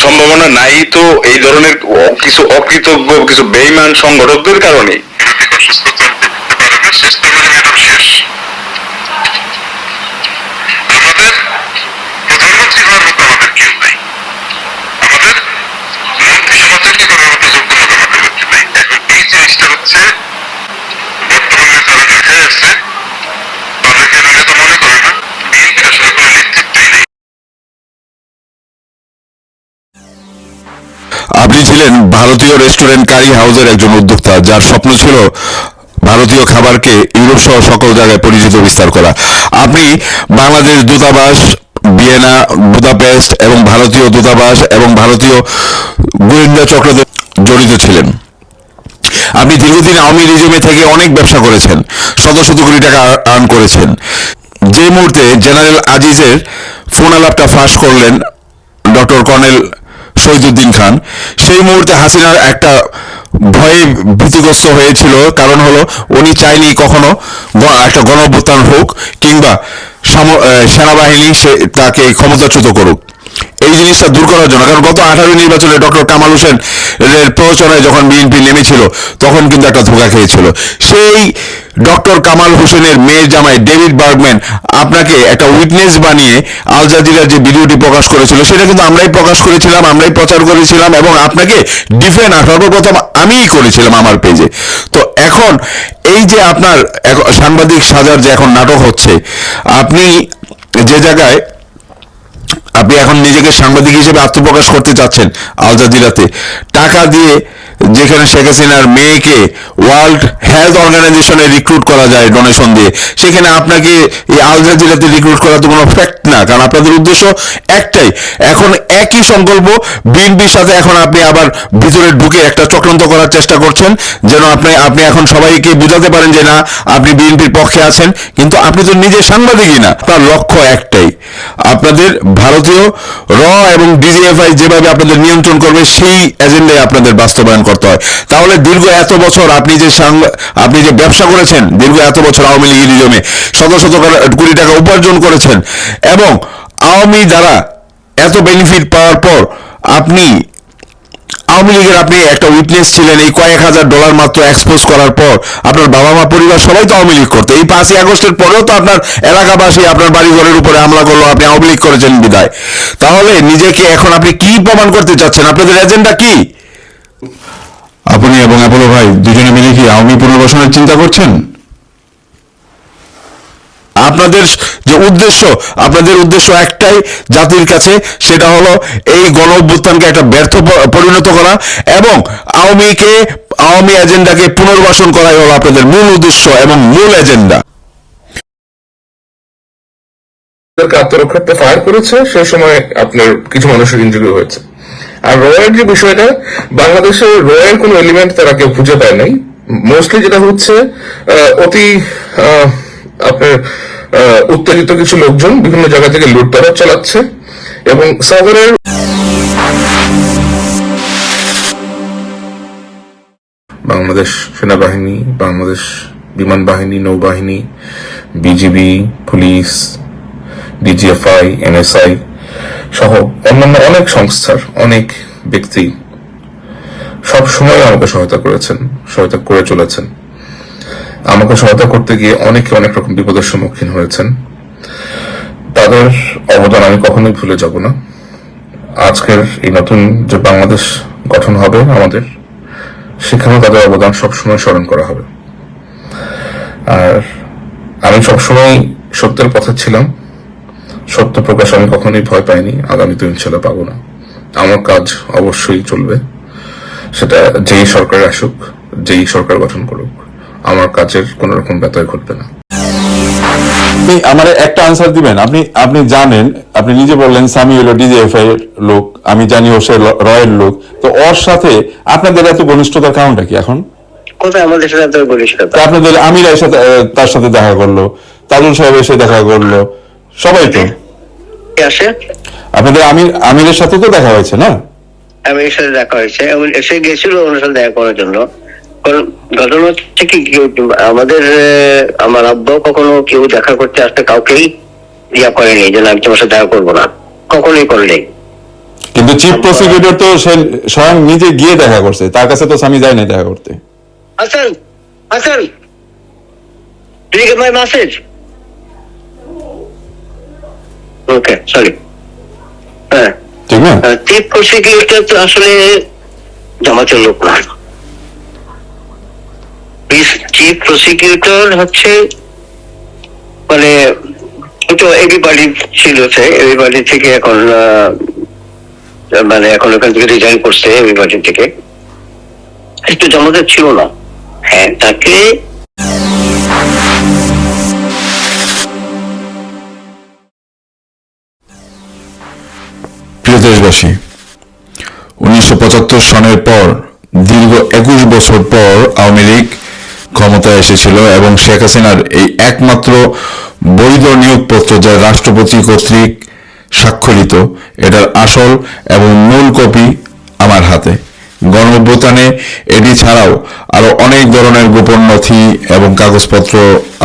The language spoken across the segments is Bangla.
সম্ভাবনা নাই তো এই ধরনের কিছু অকৃতজ্ঞ কিছু বেইমান সংগঠকদের কারণে রাজনৈতিক অসুস্থতা করতে পারে না চেষ্টা করে ম্যাডাম শেষ আমাদের প্রধানমন্ত্রী হওয়ার মতো আমাদের কেউ নাই আমাদের মন্ত্রিসভা তৈরি করার মতো যোগ্যতা আমাদের মধ্যে নাই এখন এই জিনিসটা হচ্ছে বর্তমানে যারা ঢাকায় আছে তাদেরকে এরা নেতা মনে করে না বিএনপির আসলে কোনো নেতৃত্বই নেই আপনি ছিলেন ভারতীয় রেস্টুরেন্ট কারি হাউসের একজন উদ্যোক্তা, যার স্বপ্ন ছিল ভারতীয় খাবারকে ইউরোপ সহ সকল জায়গায় পরিচিত বিস্তার করা। আপনি বাংলাদেশ দূতাবাস, ভিয়েনা, বুদাপেস্ট এবং ভারতীয় দূতাবাস এবং ভারতীয় গোয়েন্দা চক্রদের জড়িত ছিলেন। আপনি দীর্ঘদিন আওয়ামী রিজিমে থেকে অনেক ব্যবসা করেছেন, শত শত কোটি টাকা আর্ন করেছেন। যে মুহূর্তে জেনারেল আজিজের ফোন আলাপটা ফাঁস করলেন ডক্টর কর্নেল শহীদুদ্দিন খান। সেই মুহূর্তে হাসিনার একটা ভয়ে ভীতিগ্রস্ত হয়েছিল। কারণ হলো, উনি চাইনি কখনো একটা গণ হোক কিংবা সেনাবাহিনী সে তাকে ক্ষমতাচ্যুত করুক। এই জিনিসটা দূর করার জন্য, কারণ গত আঠারো নির্বাচনে ডক্টর কামাল হোসেন এর যখন বিএনপি নেমেছিল, তখন কিন্তু একটা ধোকা খেয়েছিল। সেই ডক্টর কামাল হোসেনের মেয়ের জামাই ডেভিড বার্গম্যান আপনাকে একটা উইটনেস বানিয়ে আল জাজিরার যে ভিডিওটি প্রকাশ করেছিল, সেটা কিন্তু আমরাই প্রকাশ করেছিলাম, আমরাই প্রচার করেছিলাম এবং আপনাকে ডিফেন্ড সর্বপ্রথম আমিই করেছিলাম আমার পেজে। তো এখন এই যে আপনার সাংবাদিক সাজার যে এখন নাটক হচ্ছে আপনি যে জায়গায় আপনি এখন নিজেকে সাংবাদিক হিসেবে আত্মপ্রকাশ করতে চাচ্ছেন আল জাজিরাতে। টাকা দিয়ে যেখানে শেখ হাসিনার মেয়েকে ওয়ার্ল্ড হেলথ অর্গানাইজেশনে রিক্রুট করা যায় ডোনেশন দিয়ে, সেখানে আপনাকে এই আল জাজিরাতে রিক্রুট করা তো কোনো ফ্যাক্ট না, কারণ আপনাদের উদ্দেশ্য একটাই, এখন একই সংকল্প বিএনপির সাথে এখন আপনি আবার ভিতরে ঢুকে একটা চক্রান্ত করার চেষ্টা করছেন, যেন আপনি আপনি এখন সবাইকে বোঝাতে পারেন যে না, আপনি বিএনপির পক্ষে আছেন, কিন্তু আপনি তো নিজে সাংবাদিকই না আপনার লক্ষ্য একটাই, আপনাদের ভারতীয়, র এবং ডিজিএফআই যেভাবে আপনাদের নিয়ন্ত্রণ করবে, সেই এজেন্ডায় আপনাদের বাস্তবায়ন করতে হয়। তাহলে দীর্ঘ এত বছর আপনি যে আপনি যে ব্যবসা করেছেন, দীর্ঘ এত বছর আওয়ামী লীগের জমে শত শত কোটি টাকা উপার্জন করেছেন এবং আওয়ামী দ্বারা এত বেনিফিট পাওয়ার পর আপনি আওয়ামী লীগের আপনি একটা উইটনেস ছিলেন, এই কয়েক হাজার ডলার মাত্র এক্সপোজ করার পর আপনার বাবা মা পরিবার সবাই তো আওয়ামী লীগ করতো। এই পাঁচই আগস্টের পরেও তো আপনার এলাকাবাসী আপনার বাড়ি ঘরের উপরে হামলা করল, আপনি আওয়ামী লীগ করেছেন বিদায়। তাহলে নিজেকে এখন আপনি কি প্রমাণ করতে চাচ্ছেন? আপনাদের এজেন্ডা কি? আপনি এবং অ্যাপোলো ভাই দুজনে মিলে কি আওয়ামী পুনর্বাসনের চিন্তা করছেন? আপনাদের যে উদ্দেশ্য আপনাদের উদ্দেশ্য একটাই জাতির কাছে সেটা হলো এই গণ অভ্যুত্থানকে একটা ব্যর্থ পরিণত করা এবং আওয়ামীকে আওয়ামী এজেন্ডাকে পুনর্বাসন করাই হলো আপনাদের মূল উদ্দেশ্য এবং মূল এজেন্ডা। আত্মরক্ষার্থে ফায়ার করেছে সেই সময় আপনার কিছু মানুষের ইঞ্জুরি হয়েছে। আর রয়ের যে বিষয়টা বাংলাদেশে রয়ের কোনো এলিমেন্ট তারা কেউ খুঁজে পায় নাই। মোস্টলি যেটা হচ্ছে অতি আহ, আপনার উত্তেজিত কিছু লোকজন বিভিন্ন জায়গা থেকে লুটপাট চালাচ্ছে এবং সাগরের বাংলাদেশ সেনাবাহিনী, বাংলাদেশ বিমান বাহিনী, নৌবাহিনী, বিজিবি, পুলিশ, ডিজিএফআই এনএসআই সহ অন্যান্য অনেক সংস্থার অনেক ব্যক্তি সব সময় আমাকে সহায়তা করেছেন, সহায়তা করে চলেছেন। আমাকে সহায়তা করতে গিয়ে অনেকে অনেক রকম বিপদের সম্মুখীন হয়েছেন। তাদের অবদান আমি কখনোই ভুলে যাব না। আজকের এই নতুন যে বাংলাদেশ গঠন হবে আমাদের, সেখানেও তাদের অবদান সবসময় স্মরণ করা হবে। আর আমি সবসময় সত্যের পথে ছিলাম। সত্য প্রকাশ আমি কখনোই ভয় পাইনি। আগামী তো ইনশাল্লাহ পাবো না। আমার কাজ অবশ্যই চলবে। সেটা যেই সরকার আসুক, যেই সরকার গঠন করুক। আমার কাজের কোনো রকম ব্যতয় ঘটবে না। আপনি আমার একটা আনসার দিবেন। আপনি আপনি জানেন আপনি নিজে বললেন সামি হলো ডিজিএফআই এর লোক আমি জানি ও সে রয়ের লোক। তো ওর সাথে আপনাদের এত ঘনিষ্ঠতার কারণটা কি এখন? কোথায়? আমাদের সাথে এত ঘনিষ্ঠতা? আপনাদের আমির এসে তার সাথে দেখা করল তাজুল সাহেব এসে দেখা করল সবাই তো? আসে? আপনাদের আমির আমিরের সাথে তো দেখা হয়েছে না? আমি এর সাথে দেখা হয়েছে। এবং এসে গেছিল ওনার সাথে দেখা করার জন্য। কারণ ঘটনা হচ্ছে কি আমাদের আমার আব্বাও কখনো কেউ দেখা করতে আসতে কাউকেই ইয়া করেনি যে আমি তোমার সাথে দেখা করব না। কখনোই করেনি। কিন্তু চিফ প্রসিকিউটর তো সে স্বয়ং নিজে গিয়ে দেখা করছে। তার কাছে তো স্বামী যায় না দেখা করতে। Hassan, did you get my message? Okay, sorry. হ্যাঁ। ঠিক না? চিফ প্রসিকিউটর তো আসলে জামাতের লোক না। চিফ প্রসিকিউটর হচ্ছে মানে তো এবিবাডি ছিল সে থেকে এখন মানে এখন ওখান থেকে রিজাইন করছে থেকে। একটু ছিল না। হ্যাঁ তাকে প্রিয় দেশবাসী, উনিশশো পঁচাত্তর সনের পর, দীর্ঘ একুশ বছর পর আওয়ামী লীগ ক্ষমতায় এসেছিল এবং শেখ হাসিনার এই একমাত্র বৈধ নিয়োগপত্র যা রাষ্ট্রপতি কর্তৃক স্বাক্ষরিত, এটার আসল এবং মূল কপি আমার হাতে। গণ এটি ছাড়াও আরও অনেক ধরনের গোপন নথি এবং কাগজপত্র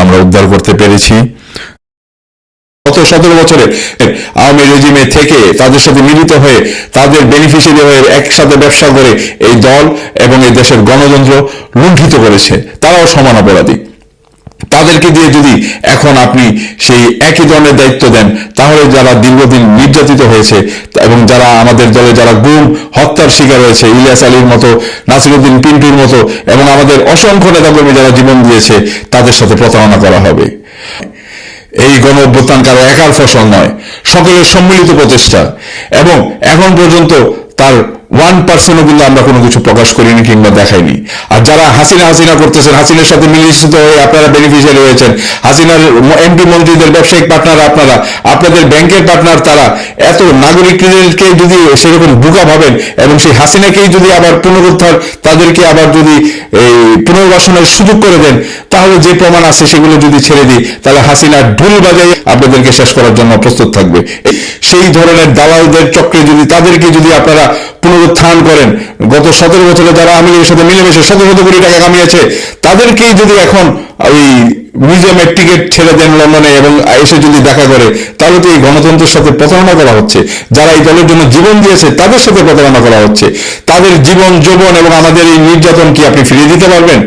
আমরা উদ্ধার করতে পেরেছি। সতেরো বছরে আওয়ামী রেজিমে থেকে তাদের সাথে মিলিত হয়ে তাদের বেনিফিশিয়ারি হয়ে একসাথে ব্যবসা করে এই দল এবং এই দেশের গণতন্ত্র লুণ্ঠিত করেছে। তারাও সমান অপরাধী। তাদেরকে দিয়ে যদি এখন আপনি সেই একই ধরনের দায়িত্ব দেন, তাহলে যারা দীর্ঘদিন নির্যাতিত হয়েছে এবং যারা আমাদের দলে যারা গুম, হত্যার শিকার হয়েছে, ইলিয়াস আলীর মতো, নাসিরুদ্দিন পিন্টুর মতো এবং আমাদের অসংখ্য নেতাকর্মী যারা জীবন দিয়েছে, তাদের সাথে প্রতারণা করা হবে। এই গণ অভ্যুত্থান কারও একার ফসল নয় সকলের সম্মিলিত প্রচেষ্টা। এবং এখন পর্যন্ত তার ওয়ান পার্সেন্টও কিন্তু আমরা কোনো কিছু প্রকাশ করিনি কিংবা দেখাইনি। আর যারা হাসিনা হাসিনা করতেছেন, হাসিনার সাথে মিলিত হয়ে আপনারা বেনিফিশিয়ারি হয়েছেন, হাসিনার এমপি মন্ত্রীদের ব্যবসায়িক পার্টনার আপনারা, আপনাদের ব্যাংকের পার্টনার তারা, এত নাগরিকদেরকে যদি সেরকম বোকা ভাবেন এবং সেই হাসিনাকেই যদি আবার পুনরুদ্ধার, তাদেরকে আবার যদি এই পুনর্বাসনের সুযোগ করে দেন, তাহলে যে প্রমাণ আছে সেগুলো যদি ছেড়ে দিই, তাহলে হাসিনা ঢুল বাজাই আপনাদেরকে শেষ করার জন্য প্রস্তুত থাকবে। সেই ধরনের দালালদের চক্রে যদি, তাদেরকে যদি আপনারা পুনরুত্থান করেন। গত সতেরো বছরে যারা আমি এর সাথে মিলেমিশে শত শত কোটি টাকা কামিয়েছে, তাদেরকেই যদি এখন ওই মিউজিয়ামের টিকিট ছেড়ে দেন লন্ডনে এবং এসে যদি দেখা করে, তাহলে তো এই গণতন্ত্রের সাথে প্রতারণা করা হচ্ছে। যারা এই দলের জন্য জীবন দিয়েছে, তাদের সাথে প্রতারণা করা হচ্ছে। তাদের জীবন, যৌবন এবং আমাদের এই নির্যাতন কি আপনি ফিরিয়ে দিতে পারবেন?